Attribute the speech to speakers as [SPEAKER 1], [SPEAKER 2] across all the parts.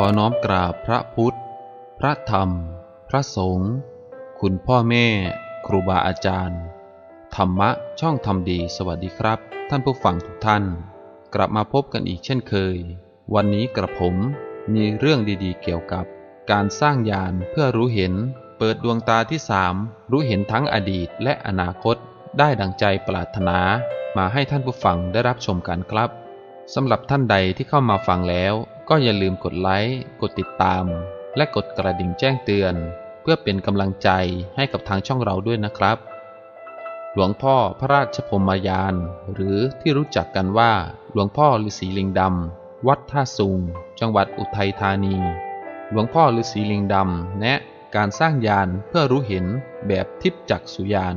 [SPEAKER 1] ขอน้อมกราบพระพุทธ พระธรรม พระสงฆ์ คุณพ่อแม่ ครูบาอาจารย์ ธรรมะช่องธรรมดีสวัสดีครับ ท่านผู้ฟังทุกท่าน กลับมาพบกันอีกเช่นเคย วันนี้กระผมมีเรื่องดีๆ เกี่ยวกับ การสร้างยานเพื่อรู้เห็น เปิดดวงตาที่สามรู้เห็นทั้งอดีตและอนาคต ได้ดังใจปรารถนามาให้ท่านผู้ฟังได้รับชมกันครับสำหรับท่านใดที่เข้ามาฟังแล้ว ก็อย่าลืมกดไลค์ กดติดตาม และกดกระดิ่งแจ้งเตือน เพื่อเป็นกำลังใจให้กับทางช่องเราด้วยนะครับ หลวงพ่อพระราชพรหมยาน หรือที่รู้จักกันว่าหลวงพ่อฤาษีลิงดำวัดท่าสุง จังหวัดอุทัยธานี หลวงพ่อฤาษีลิงดำแนะการสร้างยานเพื่อรู้เห็นแบบทิพจักสุยาน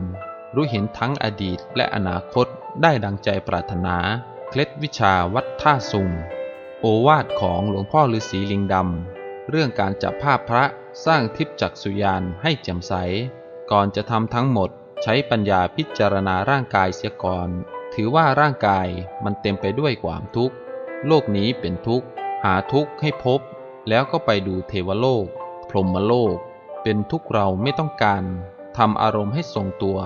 [SPEAKER 1] รู้เห็นทั้งอดีตและอนาคตได้ดังใจปรารถนา เคล็ดวิชาวัดท่าสุง โอวาทของหลวงพ่อฤาษีลิงดำ เรื่องการจับภาพพระสร้างทิพจักสุยานให้แจ่มใส ก่อนจะทำทั้งหมดใช้ปัญญาพิจารณาร่างกายเสียก่อน ถือว่าร่างกายมันเต็มไปด้วยความทุกข์ โลกนี้เป็นทุกข์ หาทุกข์ให้พบ แล้วก็ไปดูเทวโลก พรหมโลก เป็นทุกข์เราไม่ต้องการทำอารมณ์ให้ทรงตัว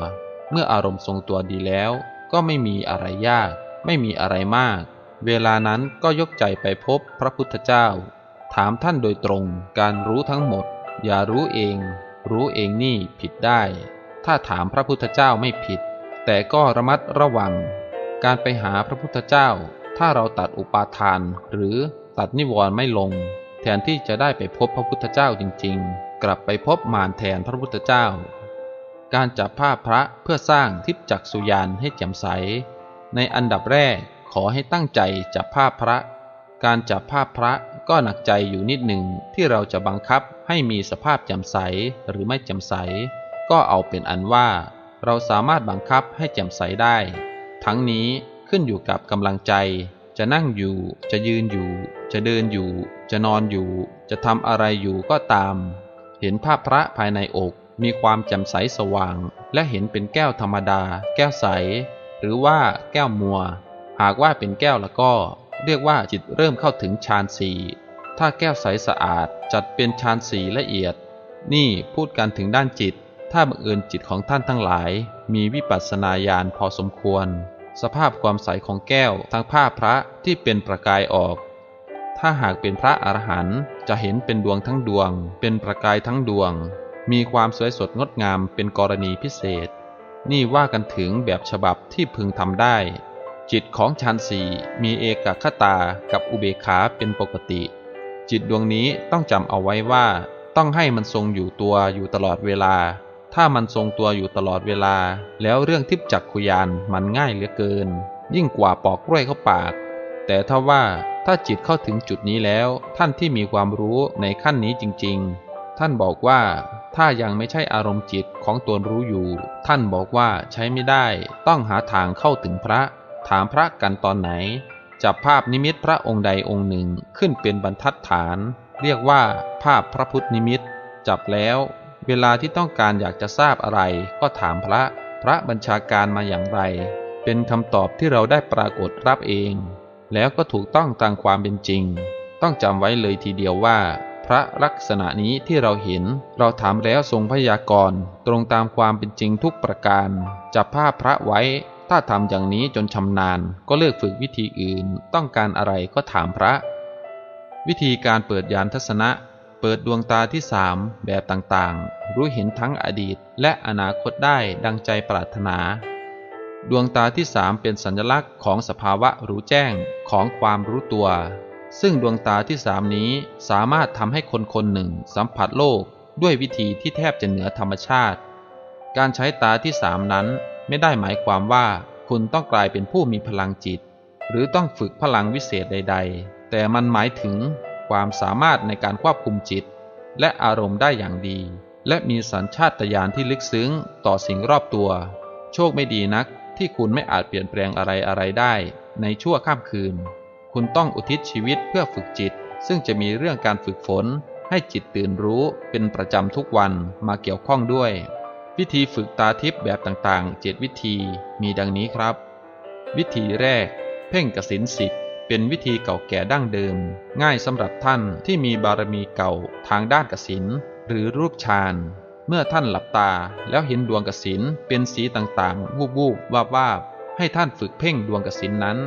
[SPEAKER 1] เมื่ออารมณ์ทรงตัวดีแล้ว ก็ไม่มีอะไรยาก ไม่มีอะไรมาก เวลานั้นก็ยกใจไปพบพระพุทธเจ้า ถามท่านโดยตรงการรู้ทั้งหมด อย่ารู้เอง รู้เองนี่ผิดได้ ถ้าถามพระพุทธเจ้าไม่ผิด แต่ก็ระมัดระวัง การไปหาพระพุทธเจ้า ถ้าเราตัดอุปาทาน หรือตัดนิวรณ์ไม่ลง แทนที่จะได้ไปพบพระพุทธเจ้าจริง ๆ กลับไปพบมารแทนพระพุทธเจ้า การจับภาพพระเพื่อสร้างทิพจักสุยานให้แจ่มใส ในอันดับแรก ขอให้ตั้งใจจับภาพพระ การจับภาพพระก็หนักใจอยู่นิดหนึ่งที่เราจะบังคับให้มีสภาพจ่มใสหรือไม่จ่มใส ก็เอาเป็นอันว่า เราสามารถบังคับให้จ่มใสได้ ทั้งนี้ขึ้นอยู่กับกำลังใจ จะนั่งอยู่ จะยืนอยู่ จะเดินอยู่ จะนอนอยู่ จะทำอะไรอยู่ก็ตาม เห็นภาพพระภายในอกมีความแจ่มใสสว่าง และเห็นเป็นแก้วธรรมดา แก้วใส หรือว่าแก้วมัว หากว่าเป็นแก้วแล้วก็ เรียกว่าจิตเริ่มเข้าถึงฌานสี่ถ้าแก้วใสสะอาดจัดเป็นฌานสีละเอียด นี่พูดกันถึงด้านจิต ถ้าบังเอิญจิตของท่านทั้งหลาย มีวิปัสสนาญาณพอสมควร สภาพความใสของแก้วทั้งผ้าพระที่เป็นประกายออก ถ้าหากเป็นพระอรหันต์จะเห็นเป็นดวงทั้งดวง เป็นประกายทั้งดวง มีความสวยสดงดงามเป็นกรณีพิเศษ นี่ว่ากันถึงแบบฉบับที่พึงทำได้ จิตของฌานสี่มีเอกคตากับอุเบกขาเป็นปกติ จิตดวงนี้ต้องจำเอาไว้ว่า ต้องให้มันทรงอยู่ตัวอยู่ตลอดเวลา ถ้ามันทรงตัวอยู่ตลอดเวลา แล้วเรื่องทิพจักขุยานมันง่ายเหลือเกิน ยิ่งกว่าปอกกล้วยเข้าปาก แต่ถ้าว่าถ้าจิตเข้าถึงจุดนี้แล้ว ท่านที่มีความรู้ในขั้นนี้จริง ๆ ท่านบอกว่าถ้ายังไม่ใช่อารมณ์จิตของตนรู้อยู่ ท่านบอกว่าใช้ไม่ได้ ต้องหาทางเข้าถึงพระ ถามพระกันตอนไหน จับภาพนิมิตพระองค์ใดองค์หนึ่งขึ้นเป็นบรรทัดฐาน เรียกว่าภาพพระพุทธนิมิต จับแล้ว เวลาที่ต้องการอยากจะทราบอะไร ก็ถามพระ พระบัญชาการมาอย่างไร เป็นคำตอบที่เราได้ปรากฏรับเอง แล้วก็ถูกต้องตามความเป็นจริง ต้องจำไว้เลยทีเดียวว่า พระลักษณะนี้ที่เราเห็น เราถามแล้วทรงพยากรณ์ตรงตามความเป็นจริงทุกประการ จับภาพพระไว้ ถ้าทำอย่างนี้จนชำนาญก็เลิกฝึกวิธีอื่น ต้องการอะไรก็ถามพระ วิธีการเปิดยานทัศนะ เปิดดวงตาที่สามแบบต่างๆ รู้เห็นทั้งอดีตและอนาคตได้ดังใจปรารถนา ดวงตาที่สามเป็นสัญลักษณ์ของสภาวะรู้แจ้งของความรู้ตัว ซึ่งดวงตาที่สามนี้สามารถทำให้คนคนหนึ่งสัมผัสโลกด้วยวิธีที่แทบจะเหนือธรรมชาติ การใช้ตาที่สามนั้น ไม่ได้หมายความว่าคุณต้องกลายเป็นผู้มีพลังจิต หรือต้องฝึกพลังวิเศษใด ๆ แต่มันหมายถึงความสามารถในการควบคุมจิต และอารมณ์ได้อย่างดี และมีสัญชาตญาณที่ลึกซึ้งต่อสิ่งรอบตัว โชคไม่ดีนักที่คุณไม่อาจเปลี่ยนแปลงอะไรอะไรได้ ในชั่วข้ามคืน คุณต้องอุทิศชีวิตเพื่อฝึกจิต ซึ่งจะมีเรื่องการฝึกฝน ให้จิตตื่นรู้เป็นประจำทุกวันมาเกี่ยวข้องด้วย วิธีฝึกตาทิพย์แบบต่างๆเจ็ดวิธีมีดังนี้ครับ วิธีแรก เพ่งกสินสิบเป็นวิธีเก่าแก่ดั้งเดิม ง่ายสำหรับท่านที่มีบารมีเก่าทางด้านกสินหรือรูปฌานเมื่อท่านหลับตาแล้วเห็นดวงกสินเป็นสีต่างๆ วูบวูบวาบวาบให้ท่านฝึกเพ่งดวงกสินนั้น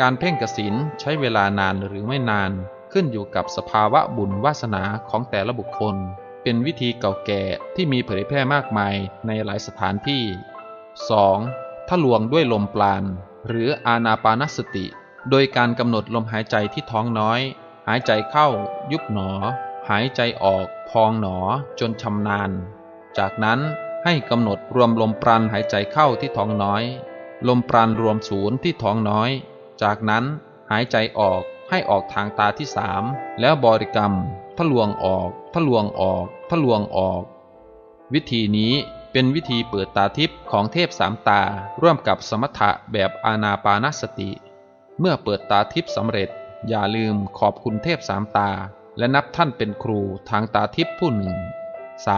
[SPEAKER 1] การเพ่งกสินใช้เวลานานหรือไม่นาน ขึ้นอยู่กับสภาวะบุญวาสนาของแต่ละบุคคล เป็นวิธีเก่าแก่ที่มีเผยแพร่มากมายในหลายสถานที่ 2. ทะลวงด้วยลมปราณหรืออานาปานสติ โดยการกำหนดลมหายใจที่ท้องน้อย หายใจเข้า ยุบหนอ หายใจออก พองหนอ จนชำนาญ จากนั้นให้กำหนดรวมลมปราณหายใจเข้าที่ท้องน้อย ลมปราณรวมศูนย์ที่ท้องน้อย จากนั้นหายใจออกให้ออกทางตาที่สามแล้วบริกรรม ทะลวงออก ทะลวงออก ทะลวงออก วิธีนี้เป็นวิธีเปิดตาทิพย์ของเทพสามตาร่วมกับสมถะแบบอานาปานสติ เมื่อเปิดตาทิพย์สำเร็จ อย่าลืมขอบคุณเทพสามตา และนับท่านเป็นครูทางตาทิพย์ผู้หนึ่ง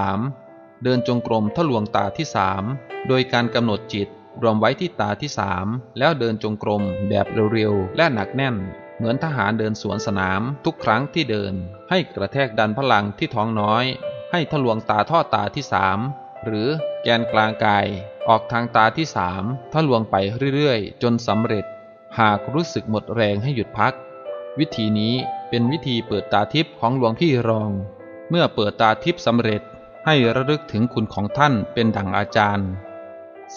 [SPEAKER 1] 3. เดินจงกรมทะลวงตาที่สามโดยการกำหนดจิตรวมไว้ที่ตาที่สามแล้วเดินจงกรมแบบเร็วๆและหนักแน่น เหมือนทหารเดินสวนสนามทุกครั้งที่เดิน ให้กระแทกดันพลังที่ท้องน้อย ให้ทะลวงตาท่อตาที่สามหรือแกนกลางกาย ออกทางตาที่สามถ้าลวงไปเรื่อยๆ จนสำเร็จ หากรู้สึกหมดแรงให้หยุดพัก วิธีนี้เป็นวิธีเปิดตาทิพย์ของหลวงพี่รอง เมื่อเปิดตาทิพย์สำเร็จให้ระลึกถึงคุณของท่านเป็นดั่งอาจารย์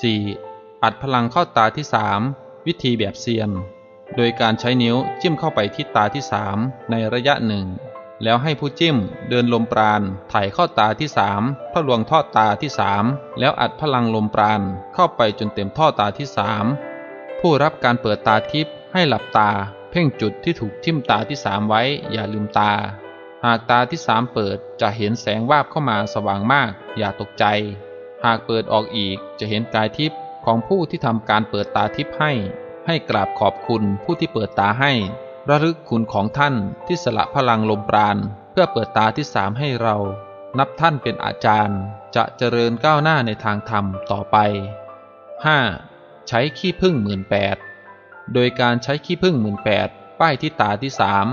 [SPEAKER 1] 4. อัดพลังเข้าตาที่สามวิธีแบบเซียน โดยการใช้นิ้วจิ้มเข้าไปที่ตาที่สามในระยะหนึ่ง แล้วให้ผู้จิ้มเดินลมปราณถ่ายเข้าตาที่สามทะลวงท่อตาที่สามแล้วอัดพลังลมปราณเข้าไปจนเต็มท่อตาที่สามผู้รับการเปิดตาทิพย์ให้หลับตา เพ่งจุดที่ถูกทิ่มตาที่สามไว้อย่าลืมตา หากตาที่สามเปิดจะเห็นแสงวาบเข้ามาสว่างมาก อย่าตกใจ หากเปิดออกอีกจะเห็นกายทิพย์ของผู้ที่ทำการเปิดตาทิพย์ให้ ให้กราบขอบคุณผู้ที่เปิดตาให้ ระลึกคุณของท่านที่สละพลังลมปราณ เพื่อเปิดตาที่สามให้เรา นับท่านเป็นอาจารย์ จะเจริญก้าวหน้าในทางธรรมต่อไป 5. ใช้ขี้พึ่งหมื่นแปดโดยการใช้ขี้พึ่งหมื่นแปดป้ายที่ตาที่สาม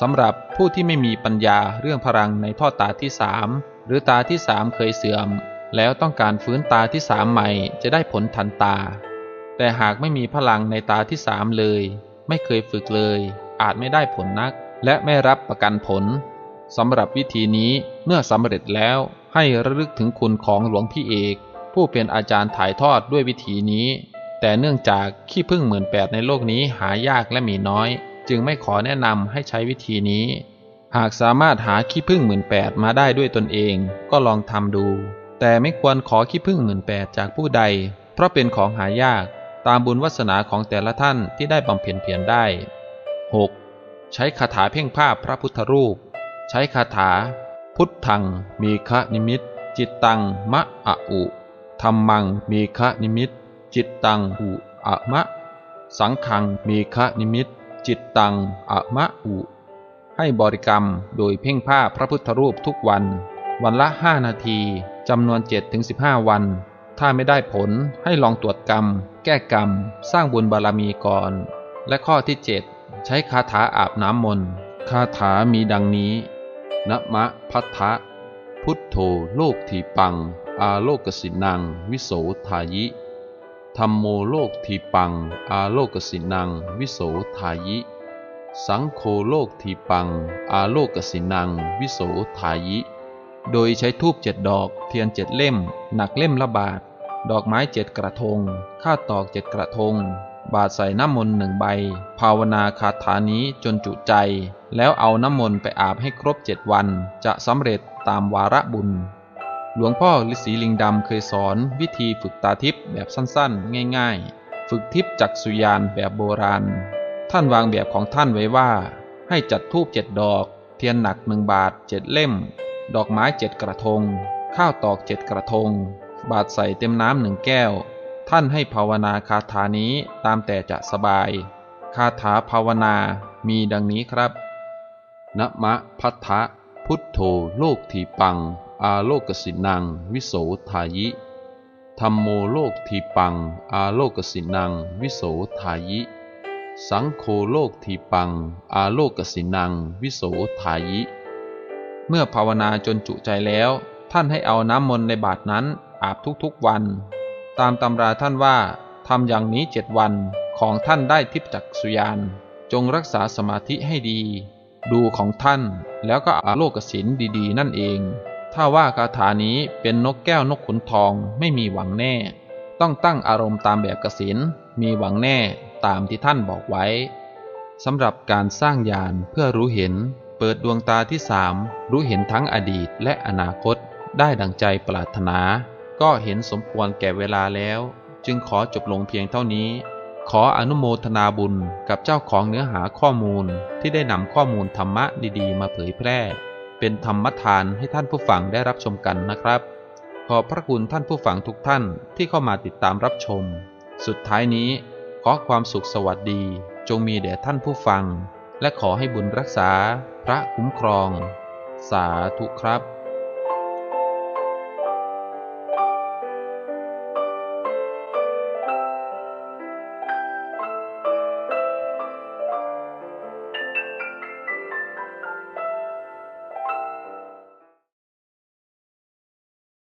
[SPEAKER 1] สำหรับผู้ที่ไม่มีปัญญาเรื่องพลังในท่อตาที่สามหรือตาที่สามเคยเสื่อม แล้วต้องการฟื้นตาที่สามใหม่จะได้ผลทันตา แต่หากไม่มีพลังในตาที่สามเลย ไม่เคยฝึกเลย อาจไม่ได้ผลนัก และไม่รับประกันผลสำหรับวิธีนี้เมื่อสำเร็จแล้วให้ระลึกถึงคุณของหลวงพี่เอก ผู้เป็นอาจารย์ถ่ายทอดด้วยวิธีนี้ แต่เนื่องจากขี้พึ่งหมื่นแปดในโลกนี้หายากและมีน้อย จึงไม่ขอแนะนำให้ใช้วิธีนี้ หากสามารถหาขี้พึ่งหมื่นแปดมาได้ด้วยตนเองก็ลองทำดู แต่ไม่ควรขอขี้พึ่งหมื่นแปดจากผู้ใด เพราะเป็นของหายาก ตามบุญวาสนาของแต่ละท่านที่ได้บำเพ็ญเพียรได้ 6. ใช้คาถาเพ่งภาพพระพุทธรูป ใช้คาถา พุทธัง มีคะนิมิต จิตตัง มะอะอุธรรมัง มีคะนิมิต จิตตังอุอะมะ สังขัง มีคะนิมิต จิตตังอะมะอุ ให้บริกรรมโดยเพ่งภาพพระพุทธรูปทุกวัน วันละห้านาทีจำนวน 7-15 วัน ถ้าไม่ได้ผลให้ลองตรวจกรรม แก้กรรม สร้างบุญบารมีก่อน และข้อที่ 7 ใช้คาถาอาบน้ำมนต์คาถามีดังนี้นะมะพัทธะพุทโธโลกทีปัง อาโลกสินัง วิโสทายิธรรมโมโลกทีปัง อาโลกสินัง วิโสทายิ สังโฆโลกทีปัง อาโลกสินัง วิโสทายิ โดยใช้ทูบเจ็ดดอก เทียนเจ็ดเล่ม หนักเล่มละบาท ดอกไม้เจ็ดกระทง ข้าตอกเจ็ดกระทง บาดใส่น้ำมนต์หนึ่งใบ ภาวนาคาถานี้จนจุใจ แล้วเอาน้ำมนต์ไปอาบให้ครบเจ็ดวัน จะสำเร็จตามวาระบุญ หลวงพ่อฤาษีลิงดำเคยสอนวิธีฝึกตาทิพย์แบบสั้นๆ ง่ายๆ ฝึกทิพย์จักสุยานแบบโบราณ ท่านวางแบบของท่านไว้ว่า ให้จัดทูบเจ็ดดอก เทียนหนักหนึ่งบาทเจ็ดเล่ม ดอกไม้เจ็ดกระทง ข้าวตอกเจ็ดกระทง บาดใส่เต็มน้ำหนึ่งแก้ว ท่านให้ภาวนาคาถานี้ตามแต่จะสบาย คาถาภาวนามีดังนี้ครับนะมะพัทธะพุทโธโลกทีปัง อาโลกสินัง วิโสทายิธรรมโมโลกทีปัง อาโลกสินัง วิโสทายิสสังโฆโลกทีปัง อาโลกสินัง วิโสทายิ เมื่อภาวนาจนจุใจแล้ว ท่านให้เอาน้ำมนต์ในบาทนั้น อาบทุกๆวัน ตามตำราท่านว่าทำอย่างนี้เจ็ดวันของท่านได้ทิพจักสุยาน จงรักษาสมาธิให้ดี ดูของท่านแล้วก็อาโลกสินดีๆ นั่นเอง ถ้าว่าคาถานี้เป็นนกแก้วนกขุนทองไม่มีหวังแน่ ต้องตั้งอารมณ์ตามแบบกสินมีหวังแน่ตามที่ท่านบอกไว้สำหรับการสร้างญาณเพื่อรู้เห็น เปิดดวงตาที่สามรู้เห็นทั้งอดีตและอนาคตได้ดังใจปรารถนา ก็เห็นสมควรแก่เวลาแล้ว จึงขอจบลงเพียงเท่านี้ ขออนุโมทนาบุญกับเจ้าของเนื้อหาข้อมูลที่ได้นำข้อมูลธรรมะดีๆ มาเผยแพร่ เป็นธรรมทานให้ท่านผู้ฟังได้รับชมกันนะครับ ขอพระคุณท่านผู้ฟังทุกท่านที่เข้ามาติดตามรับชม สุดท้ายนี้ ขอความสุขสวัสดี จงมีแด่ท่านผู้ฟัง และขอให้บุญรักษา พระคุ้มครอง สาธุครับ